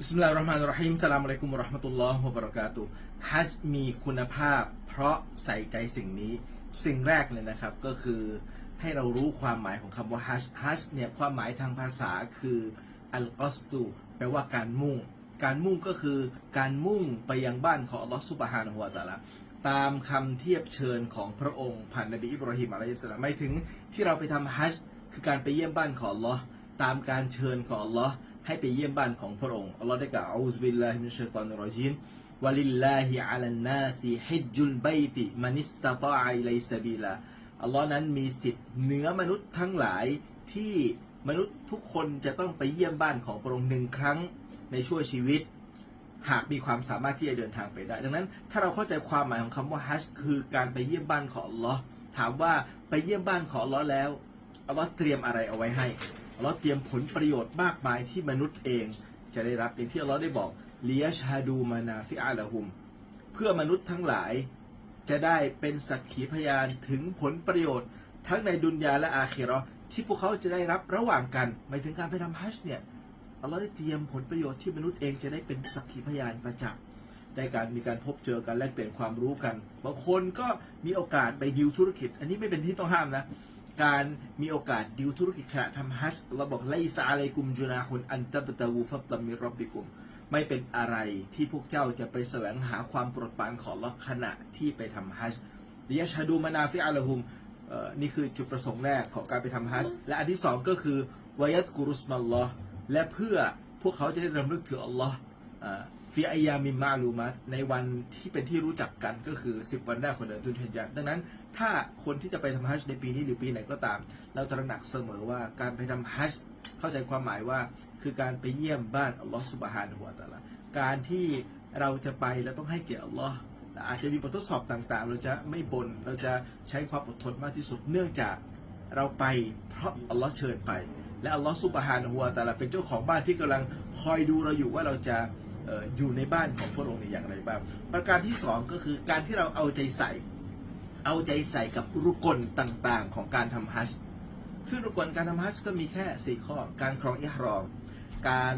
บิสมิลลาฮิรเราะห์มานิรเราะฮีมสลามอะลัยกุมวะเราะห์มะตุลลอฮ์วะบะเราะกาตุฮัจมีคุณภาพ เพราะใส่ใจสิ่งนี้ สิ่งแรกเลยนะครับก็คือให้เรารู้ความหมายของคำว่าฮัจฮัจเนี่ยความหมายทางภาษาคืออัลกอสตูแปลว่าการมุ่ง การมุ่งก็คือการมุ่งไปยังบ้านของอัลลอฮ์ซุบฮานะฮูวะตะอาลาตามคำเทียบเชิญของพระองค์ผ่านนบีอิบราฮิมอะลัยฮิสสลามหมายถึงที่เราไปทำฮัจคือการไปเยี่ยมบ้านของอัลลอฮ์ตามการเชิญของอัลลอฮ์ ให้ไปเยี่ยมบ้านของพระองค์อัลลอฮ์ได้กล่าวอูซบิลลาฮิมินชัยฏอนรเราะญีมวะลิลลาฮิอะลันนาซิฮิจจุลบัยติมันิสตะฏออะอิลัยซะบีลาอัลลอฮ์นั้นมีสิทธิ์เหนือมนุษย์ทั้งหลายที่มนุษย์ทุกคนจะต้องไปเยี่ยมบ้านของพระองค์หนึ่งครั้งในช่วชีวิต หากมีความสามารถที่จะเดินทางไปได้ ดังนั้นถ้าเราเข้าใจความหมายของคำว่าฮัจคือการไปเยี่ยมบ้านของอัลลอฮ์ถามว่าไปเยี่ยมบ้านของอัลลอฮ์แล้วอัลลอฮ์เตรียมอะไรเอาไว้ให้ อัลลอฮ์เตรียมผลประโยชน์มากมายที่มนุษย์เองจะได้รับอย่างที่อัลลอฮ์ได้บอกเลียชาดูมานาฟิอาละฮุม เพื่อมนุษย์ทั้งหลายจะได้เป็นสักขีพยานถึงผลประโยชน์ ทั้งในดุนยาและอาเคราะห์ที่พวกเขาจะได้รับระหว่างกันหมายถึงการไปทำฮัจญ์เนี่ยอัลลอฮ์ได้เตรียมผลประโยชน์ที่มนุษย์เองจะได้เป็นสักขีพยานประจักษ์ได้การมีการพบเจอกันแลกเปลี่ยนความรู้กัน บางคนก็มีโอกาสไปดิวธุรกิจ อันนี้ไม่เป็นที่ต้องห้ามนะ การมีโอกาสดิวธุรกิจขณะทำฮัจญ์เราบอกไลซาอะลัยกุมจุนาฮุนอันตับตะวูฟัตตัมิรับบิกุม ไม่เป็นอะไรที่พวกเจ้าจะไปแสวงหาความโปรดปรานของอัลอขณะที่ไปทำฮัจญ์ลิยชฮดูมานาฟิอาลฮุมนี่คือจุดประสงค์แรกของการไปทำฮัจญ์และอันที่สองก็คือวายัตกุรุสมัลลอและเพื่อพวกเขาจะได้รำลึกถึงอัลลอฮ์ ฟิอายามิมาลูมัสในวันที่เป็นที่รู้จักกันก็คือ 10 วันแรกของเดือนตุลฮิจญะห์ดังนั้น ถ้าคนที่จะไปทำฮัจญ์ในปีนี้หรือปีไหนก็ตาม เราตระหนักเสมอว่าการไปทำฮัจญ์เข้าใจความหมายว่า คือการไปเยี่ยมบ้านอัลลอฮ์สุบฮานะฮูวตะอาลาการที่เราจะไปเราต้องให้เกียรติอัลลอฮ์อาจจะมีบททดสอบต่างๆ เราจะไม่บน่นเราจะใช้ความอดทนมากที่สุดเนื่องจากเราไปเพราะอัลลอฮ์เชิญไป และอัลลอฮ์ซุบฮานะฮูวตะอาลาเป็นเจ้าของบ้านที่กำลังคอยดูเราอยู่ว่าเราจะ อยู่ในบ้านของพระองค์เนี่ยอย่างไรบ้าง ประการที่สองก็คือการที่เราเอาใจใส่ เอาใจใส่กับรุกลต่างๆ ของการทำฮัจญ์ซึ่งรุกลการทำฮัจญ์ก็มีแค่สี่ข้อ การครองอิหรอม การ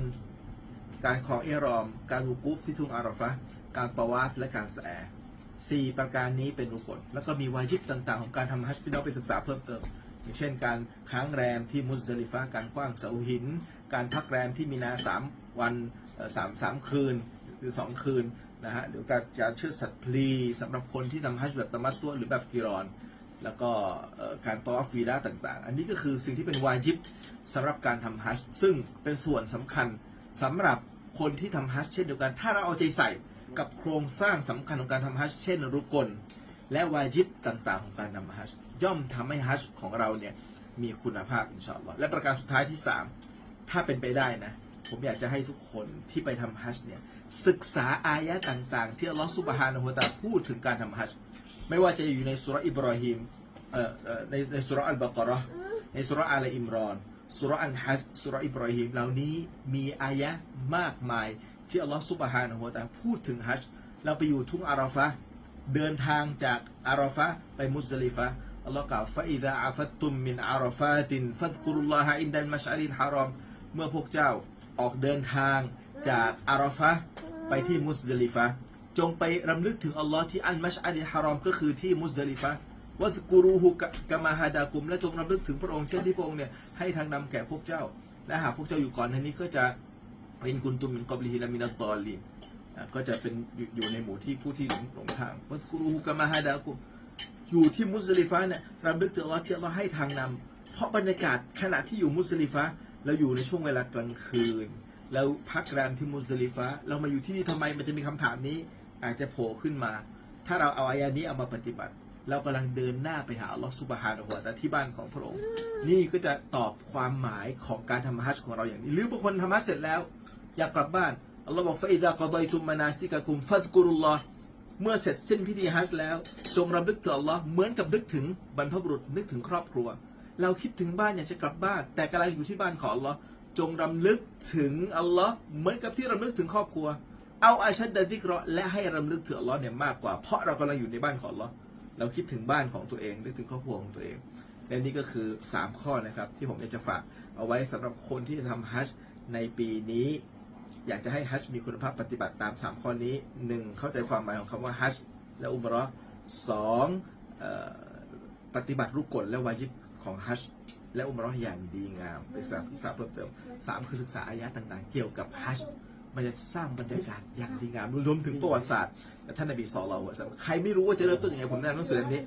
การครองอิหรอม การวูกูฟที่ทุ่งอาราฟะการปะวาฟและการแสสี่ประการนี้เป็นรุกลแล้วก็มีวาญิบต่างๆ ของการทำฮัจญ์ที่เราไปศึกษาเพิ่มเติมอย่างเช่น การค้างแรมที่มุสลิฟะการกว้างเสาหิน การพักแรมที่มีนาสามวันสามสามคืนหรือสองคืนนะฮะหรือการการเชื่อสัตว์พลีสำหรับคนที่ทำฮัจญ์แบบตะมัตตัวหรือแบบกิรอน แล้วก็การตอฟวีดาต่างๆ อันนี้ก็คือสิ่งที่เป็นวาญิบสำหรับการทำฮัจญ์ซึ่งเป็นส่วนสำคัญสำหรับคนที่ทำฮัจญ์เช่นเดียวกัน ถ้าเราเอาใจใส่กับโครงสร้างสำคัญของการทำฮัจญ์เช่นรุกล และวาญิบต่างๆ ของการทำฮัจญ์ย่อมทำให้ฮัจญ์ของเราเนี่ยมีคุณภาพอินชาอัลลอฮ์และประการสุดท้ายที่สาม ถ้าเป็นไปได้นะ ผมอยากจะให้ทุกคนที่ไปทำฮัจญ์เนี่ย ศึกษาอายะห์ต่างๆ ที่อัลลอฮ์ซุบฮานะฮูวะตะอาพูดถึงการทำฮัจญ์ไม่ว่าจะอยู่ในสุรอิบราฮิมเอ่อในในสุรอัลบากราะห์ในสุรอาลอิมรอนสุรอันฮัจสุรอิบราฮิมเหล่านี้มีอายะห์มากมาย ที่อัลลอฮ์ซุบฮานะฮูวะตะอาพูดถึงฮัจญ์เราไปอยู่ทุ่งอาราฟะเดินทางจากอาราฟะไปมุสลิฟะอัลลอฮ์กล่าวฟะอิซาอาฟัตตุมมินอาราฟาตินฟัซกุรุลลอฮะอินดัลมัชอารินฮารอม มื่อพวกเจ้าออกเดินทางจากอาราฟะไปที่มุสลิฟะจงไปรำลึกถึงอัลลอฮ์ที่อันมัชอาริฮารอมก็คือที่มุสลิฟะวัซกุรูฮุกะกะมาฮาดากุม และจงรำลึกถึงพระองค์เช่นที่พระองค์เนี่ยให้ทางนำแก่พวกเจ้า และหากพวกเจ้าอยู่ก่อนท่านี้ก็จะเป็นกุนตุมมินกอบลิฮิลามินัตตอลีนก็จะเป็นอยู่อยู่ในหมู่ที่ผู้ที่หลงหลงทางวัสกุรูฮุกามาฮาดากุมอยู่ที่มุสลิฟะเนี่ยรำลึกถึงอัลลอฮ์ที่อัลลอฮ์ให้ทางนำเพราะบรรยากาศขณะที่อยู่มุสลิฟะ เราอยู่ในช่วงเวลากลางคืน แล้วพักแรมที่มุสลิฟะเรามาอยู่ที่นี่ทำไมมันจะมีคำถามนี้ อาจจะโผล่ขึ้นมา ถ้าเราเอาอายานี้เอามาปฏิบัติ เรากำลังเดินหน้าไปหาลอฮ์ซุบฮานะฮูวะตะอาที่บ้านของพระองค์ นี่ก็จะตอบความหมายของการทำฮัจญ์ของเราอย่างนี้ หรือบางคนทำฮัจญ์เสร็จแล้ว อยากกลับบ้านอัลลอฮ์บอกฟาอิดะกอดอยตุมมานาซิกะกุมฟัซกุรุลลอฮ์เมื่อเสร็จสิ้นพิธีฮัจญ์แล้วจงรำลึกถึงอัลลอฮ์เหมือนกับนึกถึงบรรพบุรุษนึกถึงครอบครัว เราคิดถึงบ้านอยากจะกลับบ้าน แต่กำลังอยู่ที่บ้านของอัลลอฮ์จงรำลึกถึงอัลลอฮ์เหมือนกับที่รำลึกถึงครอบครัว เอาอาชัดดะดิกราะห์และให้รำลึกถึงอัลลอฮ์เนี่ยมากกว่า เพราะเรากำลังอยู่ในบ้านของอัลลอฮ์เราคิดถึงบ้านของตัวเองนึกถึงครอบครัวของตัวเอง และนี่ก็คือ 3 ข้อนะครับ ที่ผมอยากจะฝากเอาไว้สำหรับคนที่จะทำฮัจญ์ในปีนี้ อยากจะให้ฮัจญ์มีคุณภาพปฏิบัติตาม 3 ข้อนี้ 1. เข้าใจความหมายของคำว่าฮัจญ์และอุมราะห์สองปฏิบัติรุกกลและวาญิบ ของฮัจและอุมราะห์อย่างดีงามไปศึกษาศึกษาเพิ่มเติมสามคือศึกษาอายะต่างๆ เกี่ยวกับฮัจมันจะสร้างบรรยากาศอย่างดีงามรวมถึงประวัติศาสตร์และท่านนบีศ็อลลัลลอฮุอะลัยฮิวะซัลลัมใครไม่รู้ว่าจะเริ่มต้นยังไงผมแนะนำหนังสือเล่มนี้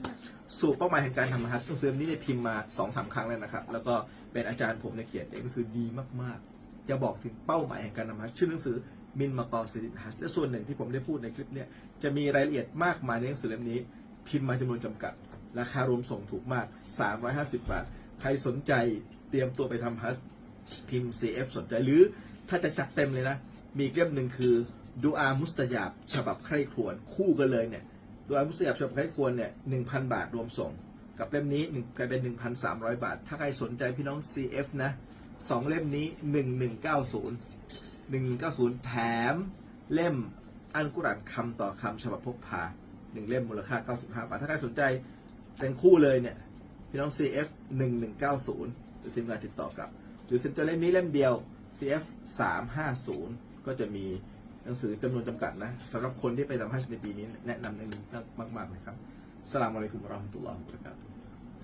สู่เป้าหมายแห่งการทำฮัจญ์หนังสือเล่มนี้เนี่ยพิมพ์มาสองสามครั้งแล้วนะครับ แล้วก็เป็นอาจารย์ผมในเขียนเองหนังสือดีมากๆ จะบอกถึงเป้าหมายแห่งการทำฮัจญ์ชื่อหนังสือมินมากอซิดิฮัจญ์และส่วนหนึ่งที่ผมได้พูดในคลิปเนี่ยจะมีรายละเอียดมากมายในหนังสือเล่มนี้ พิมพ์มาจำนวนจำกัด ราคารวมส่งถูกมาก 350 บาท ใครสนใจเตรียมตัวไปทำฮัจญ์พิมพ์ CF สนใจหรือถ้าจะจัดเต็มเลยนะ มีเล่มหนึ่งคือดูอามุสตยาบฉบับใครครวญคู่กันเลยเนี่ยโดยมุสลิมฉบับใครควรเนี่ยหนึ่งพันบาทรวมส่ง กับเล่มนี้หนึ่งกลายเป็นหนึ่งพันสามร้อยบาท ถ้าใครสนใจพี่น้อง CF นะสองเล่มนี้หนึ่งหนึ่งเก้าศูนย์หนึ่งเก้าศูนย์แถมเล่มอันกุรอานคำต่อคำฉบับพกพาหนึ่งเล่มมูลค่า95บาท ถ้าใครสนใจ เป็นคู่เลยเนี่ย พี่น้อง CF 1190หรือทีมงานติดต่อกับ หรือสนใจเล่มนี้เล่มเดียว CF 350 ก็จะมีหนังสือจำนวนจำกัดนะสำหรับคนที่ไปทำฮัจญ์ในปีนี้แนะนำในนี้มากๆเลยครับสลามอะลัยกุมราะห์มตุลลอฮ์วะบ